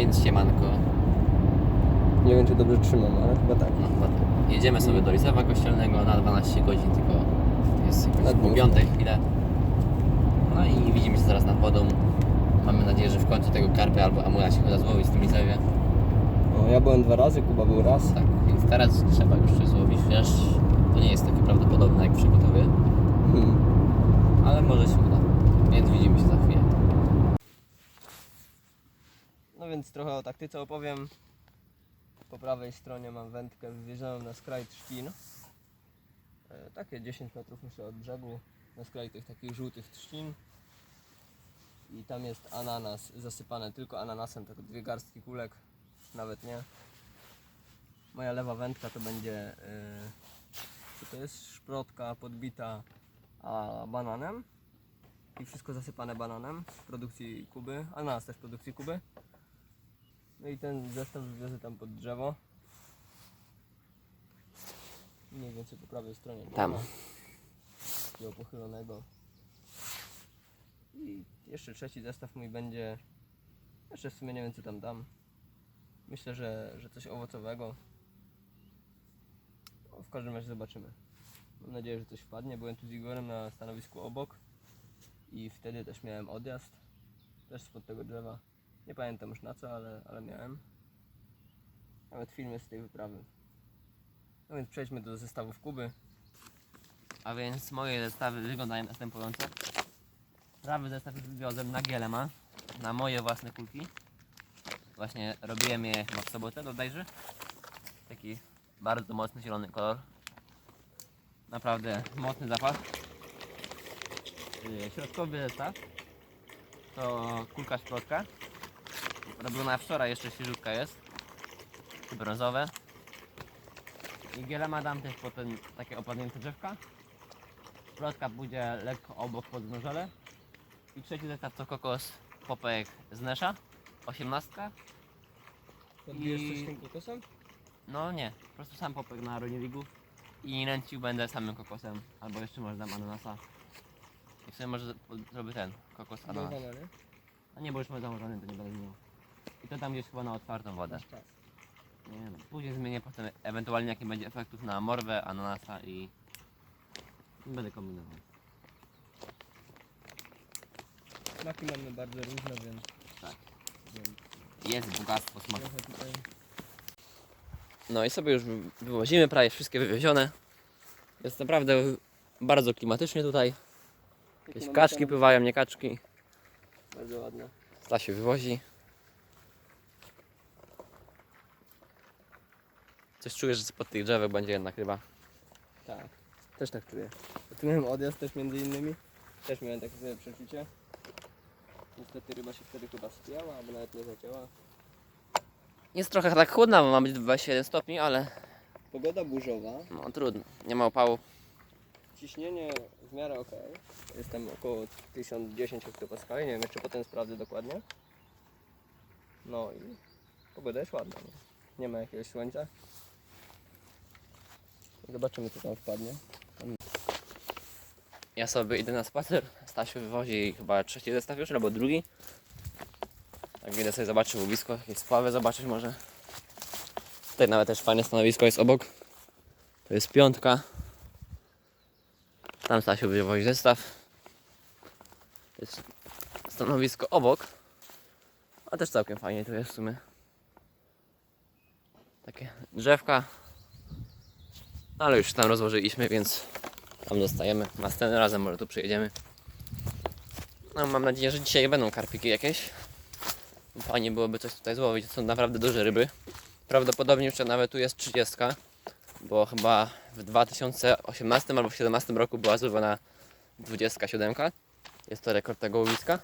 Więc siemanko. Nie wiem, czy dobrze trzymam, ale chyba tak. No chyba tak. Jedziemy sobie do Lisewa Kościelnego na 12 godzin, tylko jest jakoś po piątej chwilę. No i widzimy się zaraz nad wodą. Mamy nadzieję, że w końcu tego karpia albo amura się uda złowić w tym Lisewie. O, ja byłem dwa razy, Kuba był raz. Tak, więc teraz trzeba już coś złowić, chociaż to nie jest takie prawdopodobne jak przygotowie, Hmm. ale może się uda. Więc widzimy się za chwilę. No więc trochę o taktyce opowiem. Po prawej stronie mam wędkę wywierzoną na skraj trzcin. E, takie 10 metrów myślę od brzegu, na skraj tych takich żółtych trzcin. I tam jest ananas zasypane tylko ananasem, tylko dwie garstki kulek, nawet nie. Moja lewa wędka to będzie, co to jest, szprotka podbita a bananem. I wszystko zasypane bananem produkcji Kuby, ananas też z produkcji Kuby. No i ten zestaw wywiozę tam pod drzewo. Mniej więcej po prawej stronie. Tam. Takiego pochylonego. I jeszcze trzeci zestaw mój będzie. Jeszcze w sumie nie wiem co tam dam. Myślę, że, że coś owocowego. No, w każdym razie zobaczymy. Mam nadzieję, że coś wpadnie. Byłem tu z Igorem na stanowisku obok. I wtedy też miałem odjazd. Też spod tego drzewa. Nie pamiętam już na co, ale, ale miałem. Nawet filmy z tej wyprawy. No więc przejdźmy do zestawów Kuby. A więc moje zestawy wyglądają następująco. Prawy zestaw wywiozłem na Gielema, na moje własne kulki. Właśnie robiłem je chyba w sobotę bodajże. Taki bardzo mocny zielony kolor. Naprawdę mocny zapach. Yy, Środkowy zestaw to kulka szprotka. Robiona wczoraj, jeszcze świeżutka jest. Brązowe. I Gielema dam też potem takie opadnięte drzewka. Szprotka pójdzie lekko obok pod nożele. I trzeci zestaw to kokos popek z Nesza. 18. Podbijesz I- coś tym kokosem? No nie, po prostu sam popek na Ronieligu. I nęcił będę samym kokosem. Albo jeszcze może dam ananasa. I w sumie może z- zrobię ten kokos ananas. Nie? A nie, bo już mam założony, to nie będę zmieniał. I to tam gdzieś chyba na otwartą wodę. Nie, no, później zmienię potem ewentualnie jaki będzie efektów na morwę, ananasa i... będę kombinował. Smaki mamy bardzo różne, więc, Tak. więc Jest bogactwo smaku. trochę tutaj... No i sobie już wy- wywozimy, prawie wszystkie wywiezione. Jest naprawdę bardzo klimatycznie tutaj. Jakieś kaczki pływają, nie kaczki. Bardzo ładne. Stasiu wywozi. Coś czuję, że spod tych drzewek będzie jednak chyba. Tak. Też tak czuję. Tu miałem odjazd też między innymi. Też miałem takie sobie przeczucie. Niestety ryba się wtedy chyba spięła, albo nawet nie zacięła. Jest trochę tak chłodna, bo ma być 27 stopni, ale Pogoda burzowa. no trudno. Nie ma opału. Ciśnienie w miarę ok. Jest tam około 1010 hektopaskali. Nie wiem, jeszcze potem sprawdzę dokładnie. No i pogoda jest ładna. Nie, nie ma jakiegoś słońca. Zobaczymy co tam wpadnie. Ja sobie idę na spacer. Stasiu wywozi chyba trzeci zestaw już, albo drugi. Tak idę sobie zobaczyć łowisko, jakieś spławy zobaczyć może. Tutaj nawet też fajne stanowisko jest obok. To jest piątka. Tam Stasiu wywozi zestaw. To jest stanowisko obok. A też całkiem fajnie tu jest w sumie. Takie drzewka. Ale już tam rozłożyliśmy, więc tam zostajemy. Następnym razem może tu przyjedziemy. No mam nadzieję, że dzisiaj będą karpiki jakieś. Fajnie byłoby coś tutaj złowić. To są naprawdę duże ryby. Prawdopodobnie jeszcze nawet tu jest 30, bo chyba w 2018 albo w 2017 roku była złowiona 27. Jest to rekord tego łowiska.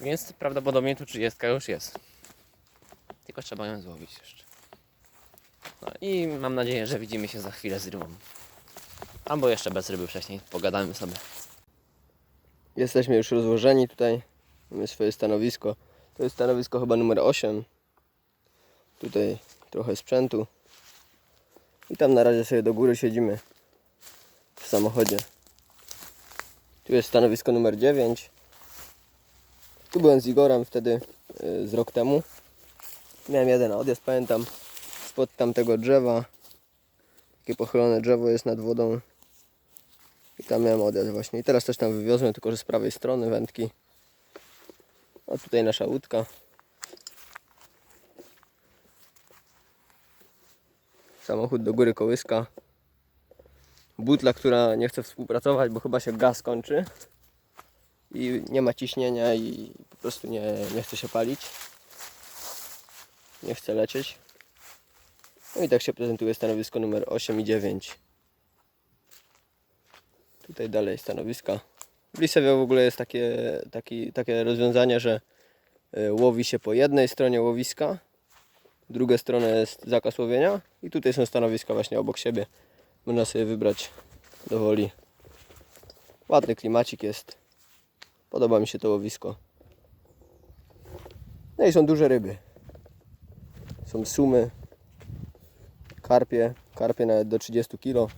Więc prawdopodobnie tu 30 już jest. Tylko trzeba ją złowić jeszcze. No i mam nadzieję, że widzimy się za chwilę z rybą. Albo jeszcze bez ryby wcześniej. Pogadamy sobie. Jesteśmy już rozłożeni tutaj. Mamy swoje stanowisko. To jest stanowisko chyba numer 8. Tutaj trochę sprzętu. I tam na razie sobie do góry siedzimy w samochodzie. Tu jest stanowisko numer 9. Tu byłem z Igorem wtedy y, z rok temu. Miałem jeden odjazd, pamiętam, spod tamtego drzewa. Takie pochylone drzewo jest nad wodą. I tam miałem odjazd właśnie. I teraz też tam wywiozłem, tylko że z prawej strony wędki. A tutaj nasza łódka. Samochód do góry kołyska. Butla, która nie chce współpracować, bo chyba się gaz kończy. I nie ma ciśnienia i po prostu nie, nie chce się palić. Nie chce lecieć. No i tak się prezentuje stanowisko numer 8 i 9. Tutaj dalej stanowiska. W Lisewie w ogóle jest takie, taki, takie rozwiązanie, że y, łowi się po jednej stronie łowiska, druga strona jest zakaz łowienia i tutaj są stanowiska właśnie obok siebie. Można sobie wybrać do woli. Ładny klimacik jest. Podoba mi się to łowisko. No i są duże ryby. Są sumy, karpie, karpie nawet do 30 kg.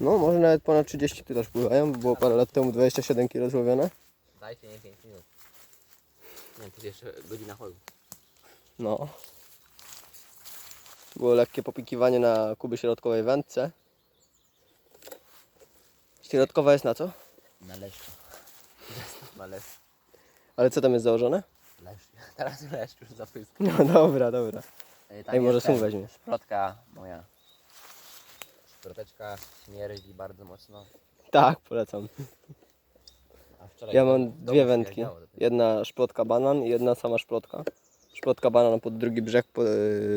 No, może nawet ponad 30 tu też pływają, bo było parę lat temu 27 kg złowione. Dajcie nie 5 minut. Nie, to jeszcze godzina chodu. No. Było lekkie popikiwanie na kuby środkowej wędce. Środkowa jest na co? Na leszczu. Na leszczu. Ale co tam jest założone? Leszcz. Teraz leszcz już zapysk. No dobra, dobra. Tam Ej, może sum ten, weźmiesz. Szprotka moja. Szproteczka śmierdzi bardzo mocno. Tak, polecam. A wczoraj Ja w mam domu dwie wędki. śmierdziało. Jedna szplotka banan i jedna sama szplotka. Szplotka banan pod drugi brzeg, pod,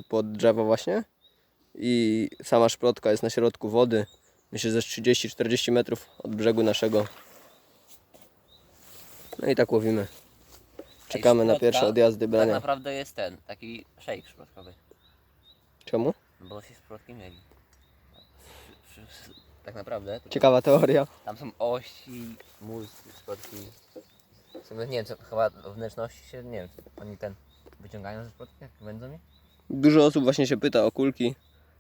pod drzewo właśnie. I sama szplotka jest na środku wody. Myślę, że z 30-40 metrów od brzegu naszego. No i tak łowimy. Czekamy na pierwsze odjazdy Tak brania. naprawdę jest ten, taki shake szprotkowy. Czemu? No bo się szprotki mieli. Tak naprawdę. to Ciekawa teoria. Tam są osi, mózg. W sumie nie wiem, co, chyba wnętrzności się, nie wiem, oni ten wyciągają ze szprotki, jak wędzą je? Dużo osób właśnie się pyta o kulki,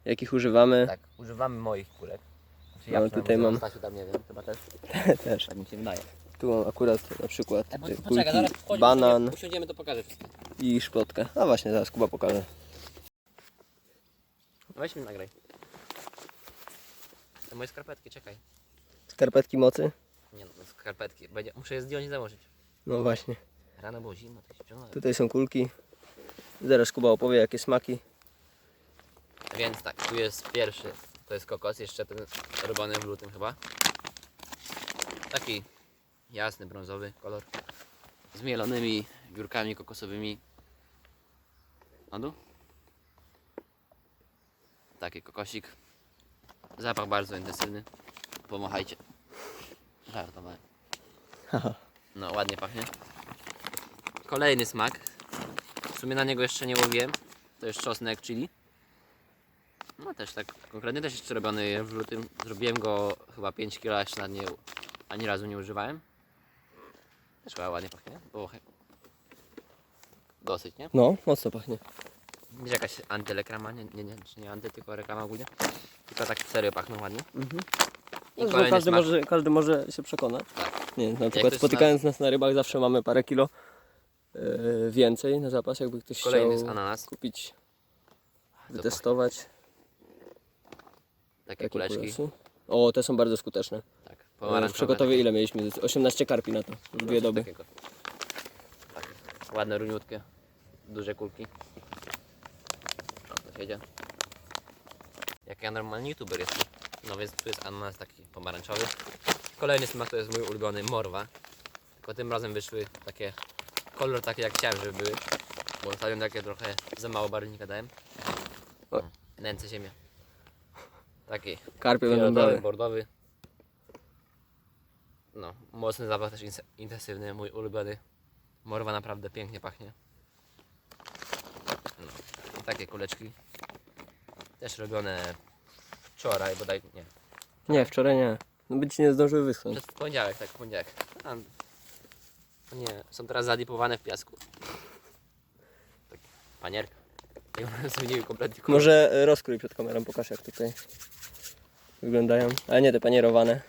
jakich używamy. Tak, używamy moich kulek. Znaczy No, przynajmniej tutaj mam- Stasiu tam nie wiem, chyba też, Też. tak mi się wydaje. Tu mam akurat na przykład E, kulki, zaraz wchodzimy, banan Usiądziemy, to pokażę wszystko. i szplotkę. A właśnie, zaraz Kuba pokaże. Weź mi nagraj. Te moje skarpetki, czekaj. Skarpetki mocy? Nie no, skarpetki. Będzie, muszę je zdjąć i założyć. No właśnie. Rano było zimno, to się wciągnąłem. Tutaj są kulki. Zaraz Kuba opowie jakie smaki. Więc tak, tu jest pierwszy, to jest kokos, jeszcze ten robiony w lutym chyba. Taki jasny, brązowy kolor. Z mielonymi wiórkami kokosowymi. Na dół. Taki kokosik. Zapach bardzo intensywny. Pomachajcie. Żartowałem. No, ładnie pachnie. Kolejny smak. W sumie na niego jeszcze nie łowiłem. To jest czosnek chili. No też tak konkretnie też jeszcze robiony w lutym. Zrobiłem go chyba 5 kg, jeszcze na nie ani razu nie używałem. Też chyba ładnie pachnie. Było Dosyć, nie? No, mocno pachnie. Jest jakaś antyreklama? Nie, nie, nie, czy nie anty, tylko reklama ogólnie. Tylko tak serio pachną ładnie. Mhm. I kolejny każdy, smak. może, każdy może się przekonać. Tak. Nie, na przykład ktoś spotykając nas na rybach zawsze mamy parę kilo e, więcej na zapas, jakby ktoś Kolejny chciał ananas. kupić, To wytestować Takie takie kuleczki. O, te są bardzo skuteczne. Tak. W pomarańczowe. Przegotowie ile mieliśmy? 18 karpi na to, w dwie Coś doby. takiego. Tak. Ładne, runiutkie, duże kulki. O, to siedzie. Jak ja normalny youtuber jestem. No więc tu jest ananas taki pomarańczowy. Kolejny smak to jest mój ulubiony morwa. Tylko tym razem wyszły takie kolor taki jak chciałem, żeby były. Bo ostatnio takie trochę za mało barwnika dałem. O. Nęcę ziemię. Taki Karpie będą bordowy. No, mocny zapach też intensywny, mój ulubiony. Morwa naprawdę pięknie pachnie. No, takie kuleczki. Też robione wczoraj, bodaj nie. Nie, wczoraj nie. No by ci nie zdążyły wyschnąć. Przed w poniedziałek, tak, w poniedziałek. A, o nie, są teraz zadipowane w piasku. Tak, panierka. I one zmieniły kompletnie kolor. Może e, rozkrój przed kamerą, pokaż jak tutaj wyglądają. Ale nie te panierowane.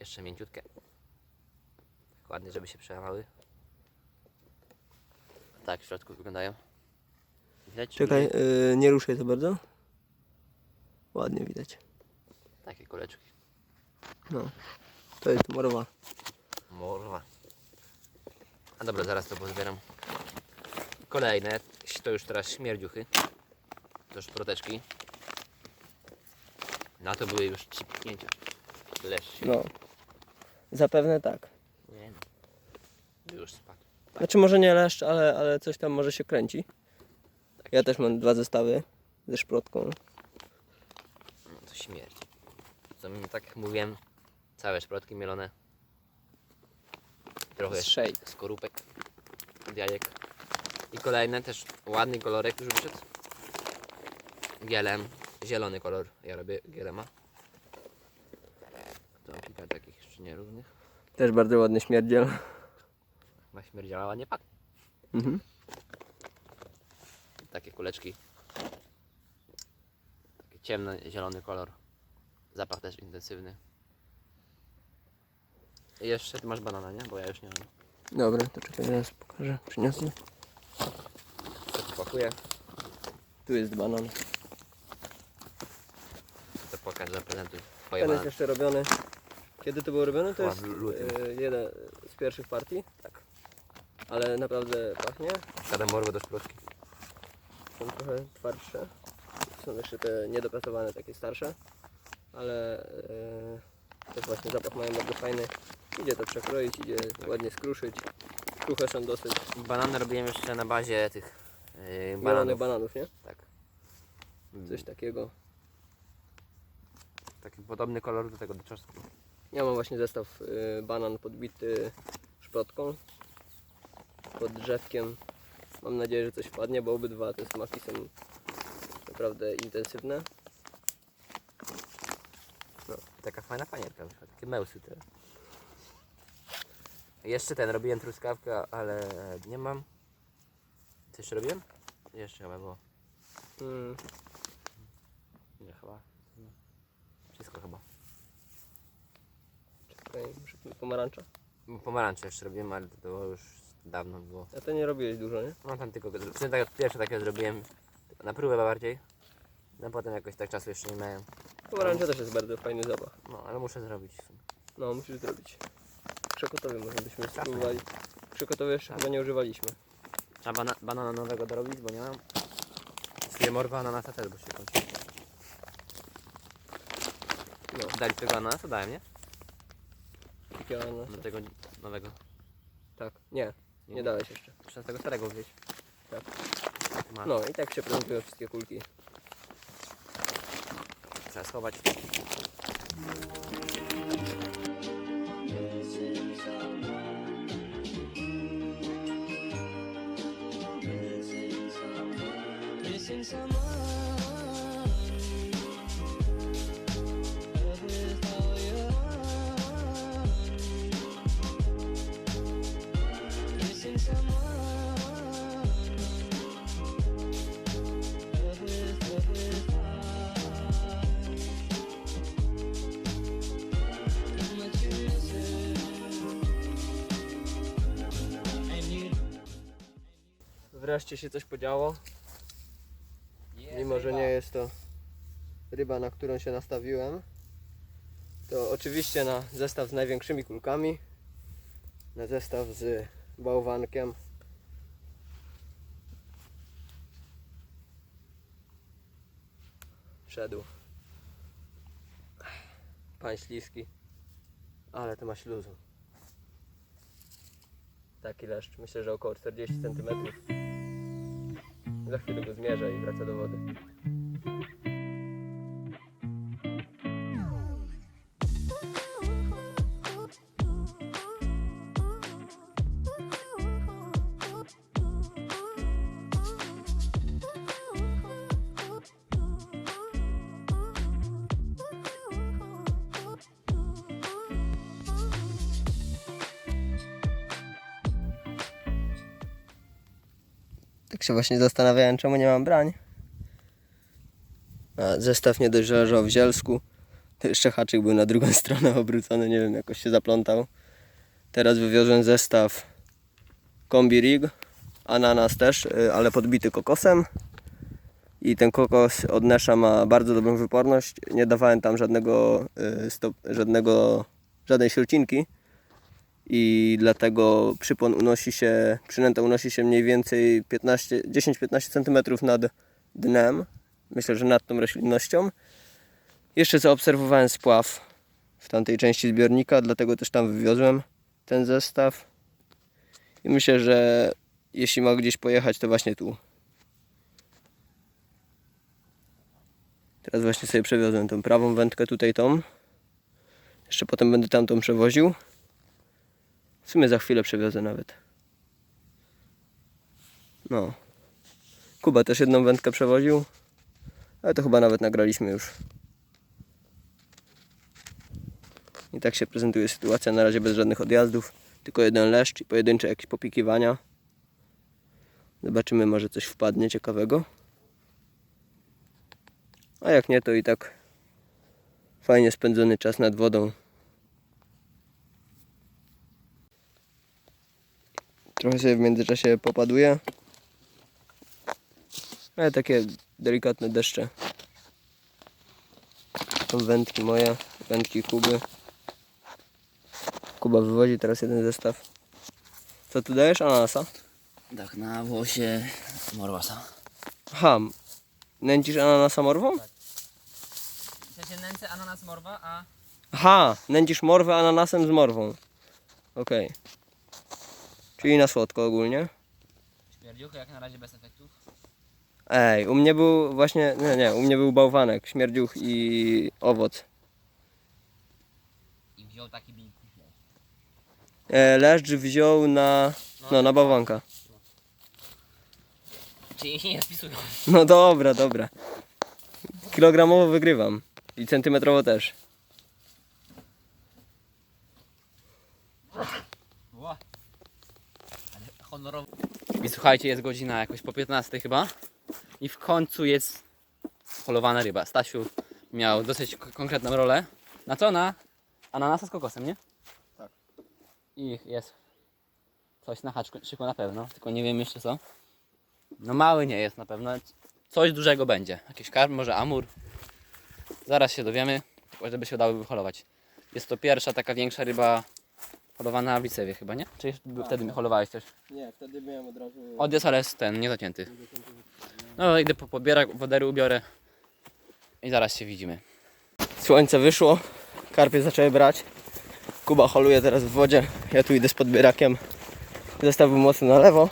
Jeszcze mięciutkie. ładnie, żeby się przełamały. Tak, w środku wyglądają. Widać? Czekaj, yy, nie ruszaj to bardzo. Ładnie widać. Takie kuleczki. No, to jest morowa. Morwa. A dobra, zaraz to pozbieram. Kolejne, to już teraz śmierdziuchy. To szproteczki. Na to były już cipnięcia. Leszcz. No, zapewne tak. Nie no. Już spadł. Znaczy może nie leszcz, ale, ale coś tam może się kręci. Ja też mam dwa zestawy ze szprotką. No to śmierć. Mi tak jak mówiłem, całe szprotki mielone. Trochę Z shade. skorupek od jajek. I kolejne też ładny kolorek już wyszedł. Gielem, zielony kolor. Ja robię gielema. Tu mam kilka takich jeszcze nierównych. Też bardzo ładny śmierdziel. Ma śmierdziała ładnie pachnie. Mhm. Takie kuleczki. Taki ciemny, zielony kolor. Zapach też intensywny. I jeszcze ty masz banana, nie? Bo ja już nie mam. Dobra, to czekaj, zaraz pokażę. Przyniosę. To pakuję, Tu jest banan. to pokaż, zaprezentuj twoje Ten jest banany. jeszcze robiony. Kiedy to było robione? To Chyba jest w lutym. e, jeden z pierwszych partii. Tak. Ale naprawdę pachnie. Kada morwę do szprotki. Są trochę twardsze. Są jeszcze te niedopracowane, takie starsze. Ale e, też właśnie zapach mają bardzo fajny. Idzie to przekroić, idzie ładnie skruszyć. Kruche są dosyć. Banany robiłem jeszcze na bazie tych yy, bananów. bananów, nie? Tak. Coś takiego. Taki podobny kolor do tego do czosnku. Ja mam właśnie zestaw y, banan podbity szprotką pod drzewkiem. Mam nadzieję, że coś wpadnie, bo obydwa te smaki są naprawdę intensywne. Taka fajna panienka, wyszła, takie mełsy te. Jeszcze ten, robiłem truskawkę, ale nie mam. Co jeszcze robiłem? Jeszcze chyba było. Mm, Nie, chyba. Wszystko chyba. czekaj, muszę pomarańcza. Pomarańcze jeszcze robiłem, ale to było już dawno było. A to nie robiłeś dużo, nie? No tam tylko, w sumie tak, pierwsze takie zrobiłem na próbę bardziej. No potem jakoś tak czasu jeszcze nie miałem. Pomarańcza też jest bardzo fajny zapach. No ale muszę zrobić. No, musisz zrobić. Krzekotowy może byśmy Czasem. spróbowali. Krzekotowy jeszcze chyba nie używaliśmy. Trzeba bana, banana nowego dorobić, bo nie mam. Sobie morwa ananasa też, bo się kończy. No, Dali tego ananasa? Dałem, nie? takiego ananas. Do tego nowego. Tak, nie, nie dałeś jeszcze. Muszę z tego starego wziąć. Tak. Masz. No i tak się prezentują wszystkie kulki. Trzeba schować. Missing someone Wreszcie się coś podziało. Mimo, że nie jest to ryba, na którą się nastawiłem, to oczywiście na zestaw z największymi kulkami, na zestaw z bałwankiem. Wszedł. Pan śliski. Ale to ma śluzu. Taki leszcz. Myślę, że około 40 cm. Za chwilę go zmierzę i wraca do wody. Tak się właśnie zastanawiałem, czemu nie mam brań. A zestaw nie dość, że leżał w zielsku, to jeszcze haczyk był na drugą stronę obrócony, nie wiem, jakoś się zaplątał. Teraz wywiozłem zestaw kombi rig, ananas też, y, ale podbity kokosem. I ten kokos od Nesha ma bardzo dobrą wyporność. Nie dawałem tam żadnego, y, stop, żadnego żadnej śrucinki. I dlatego przypon unosi się, przynęta unosi się mniej więcej 15 10-15 cm nad dnem. Myślę, że nad tą roślinnością. Jeszcze zaobserwowałem spław w tamtej części zbiornika, dlatego też tam wywiozłem ten zestaw. I myślę, że jeśli ma gdzieś pojechać, to właśnie tu. Teraz właśnie sobie przewiozłem tą prawą wędkę, tutaj tą. Jeszcze potem będę tamtą przewoził. W sumie za chwilę przewiozę nawet. No. Kuba też jedną wędkę przewoził. Ale to chyba nawet nagraliśmy już. I tak się prezentuje sytuacja. Na razie bez żadnych odjazdów. Tylko jeden leszcz i pojedyncze jakieś popikiwania. Zobaczymy, może coś wpadnie ciekawego. A jak nie, to i tak fajnie spędzony czas nad wodą. Trochę sobie w międzyczasie popaduje. Ale takie delikatne deszcze. Są wędki moje, wędki Kuby. Kuba wywozi teraz jeden zestaw. Co tu dajesz? Ananasa? Tak, na włosie morwasa. Aha, nęcisz ananasa morwą? W sensie nęcę ananas morwa, a... Aha, nęcisz morwę ananasem z morwą. Okej. Czyli na słodko ogólnie. Śmierdziuchy jak na razie bez efektów. Ej, u mnie był właśnie, nie, nie, u mnie był bałwanek, śmierdziuch i owoc. I wziął taki big. E, leszcz wziął na, no, na bałwanka. Czyli się nie spisują. No dobra, dobra. Kilogramowo wygrywam. I centymetrowo też. Honorowo. I słuchajcie, jest godzina jakoś po 15 chyba. I w końcu jest polowana ryba. Stasiu miał dosyć konkretną rolę. Na co? Na ananasa z kokosem, nie? Tak. I jest coś na haczku na pewno, tylko nie wiem jeszcze co. No mały nie jest na pewno. Coś dużego będzie. Jakiś karp, może amur. Zaraz się dowiemy, żeby się udało wyholować. Jest to pierwsza taka większa ryba holowana w Licewie chyba, nie? Czy jeszcze by- wtedy holowałeś też? Nie, wtedy miałem od razu... Odjazd, ale jest ten, nie zacięty. No idę po pobierak, wodery ubiorę i zaraz się widzimy. Słońce wyszło, karpie zaczęły brać. Kuba holuje teraz w wodzie. Ja tu idę z podbierakiem. Zestaw był mocno na lewo.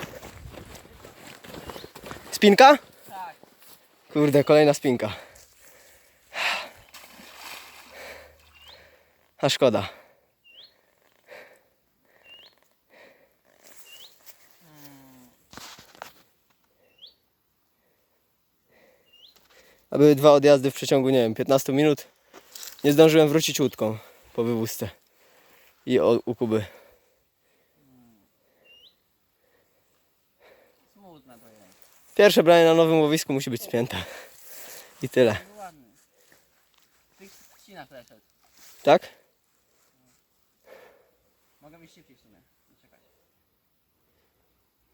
Spinka? Tak. Kurde, kolejna spinka. A szkoda. A były dwa odjazdy w przeciągu, nie wiem, 15 minut. Nie zdążyłem wrócić łódką po wywózce. I o, u Kuby. Pierwsze branie na nowym łowisku musi być spięte. I tyle. Przeszedł. Tak? Mogę być szybciej w sumie.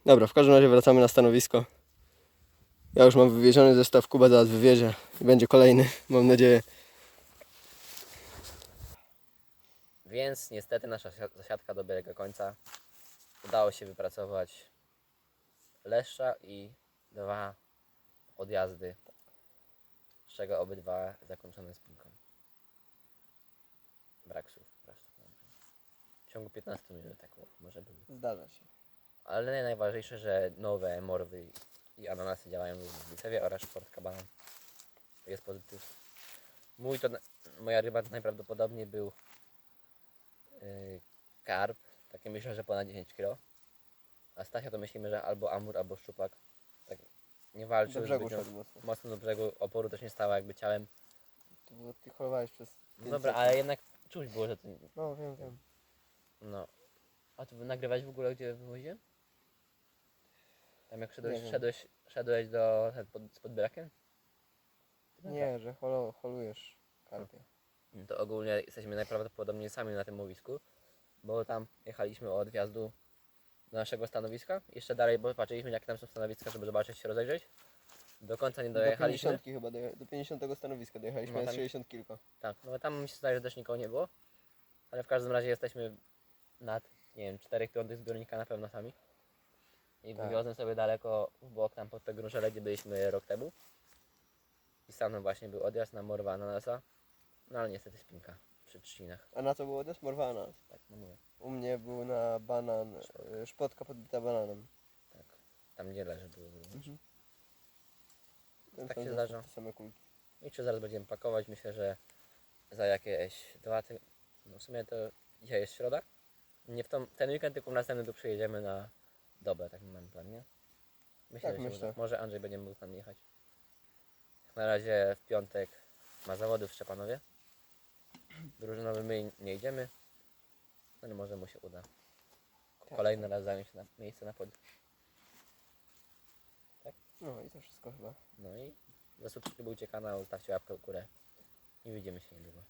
Dobra, w każdym razie wracamy na stanowisko. Ja już mam wywieziony zestaw, Kuba zaraz wywiezie. I będzie kolejny, mam nadzieję. Więc niestety nasza zasi- zasiadka dobiega końca. Udało się wypracować leszcza i dwa odjazdy, z czego obydwa zakończone spinką. Brak słów. W ciągu 15 minut tak może by. Zdarza się. Ale najważniejsze, że nowe morwy i ananasy działają w Licewie oraz Sport Kabana. To jest pozytyw. Mój to, moja ryba najprawdopodobniej był yy, karp. Takie myślę, że ponad 10 kg. A Stasia to myślimy, że albo amur, albo szczupak. Tak nie walczył. Do brzegu zbytnio- szedł mocno. mocno do brzegu, oporu też nie stała jakby ciałem. To było, ty holowałeś przez... No dobra, ale jednak czuć było, że to... No wiem, wiem. No. A tu nagrywałeś w ogóle gdzie wywozie? Tam jak szedłeś, Nie wiem. szedłeś, szedłeś do, pod, z podbierakiem? Nie, że holo, holujesz karpie. To ogólnie jesteśmy najprawdopodobniej sami na tym łowisku. bo tam jechaliśmy od wjazdu do naszego stanowiska. Jeszcze dalej, bo patrzyliśmy jakie tam są stanowiska, żeby zobaczyć się rozejrzeć. Do końca nie Do dojechaliśmy. 50 chyba, doje- do 50 stanowiska dojechaliśmy, No no, tam- 60 kilka. Tak, no tam mi się zdaje, że też nikogo nie było. Ale w każdym razie jesteśmy nad, nie wiem, 4 piątych zbiornika na pewno sami. I Tak. wywiozłem sobie daleko w bok tam pod te grunżele, gdzie byliśmy rok temu. I sam właśnie był odjazd na morwa ananasa. No ale niestety spinka przy trzcinach. A na co było odjazd? Morwana. Tak, no mówię. U mnie był na banan, e, szpotka podbita bananem. Tak. Tam gdzie leży było. Ten Tak się zdarza. Same kulki. I czy zaraz będziemy pakować? Myślę, że za jakieś dwa tygodnie. No w sumie to dzisiaj jest środa. Nie w tą, ten weekend, tylko w następny tu przyjedziemy na dobę, tak mamy plan, nie? Myślę, Tak, że się myślę. uda. Może Andrzej będzie mógł nami jechać. Na razie w piątek ma zawody w Szczepanowie. Drużynowy my nie idziemy. No ale może mu się uda. Tak. Kolejny raz zająć na, miejsce na podium. No i to wszystko chyba. No i zasubskrybujcie kanał, stawcie łapkę w górę. I widzimy się niedługo.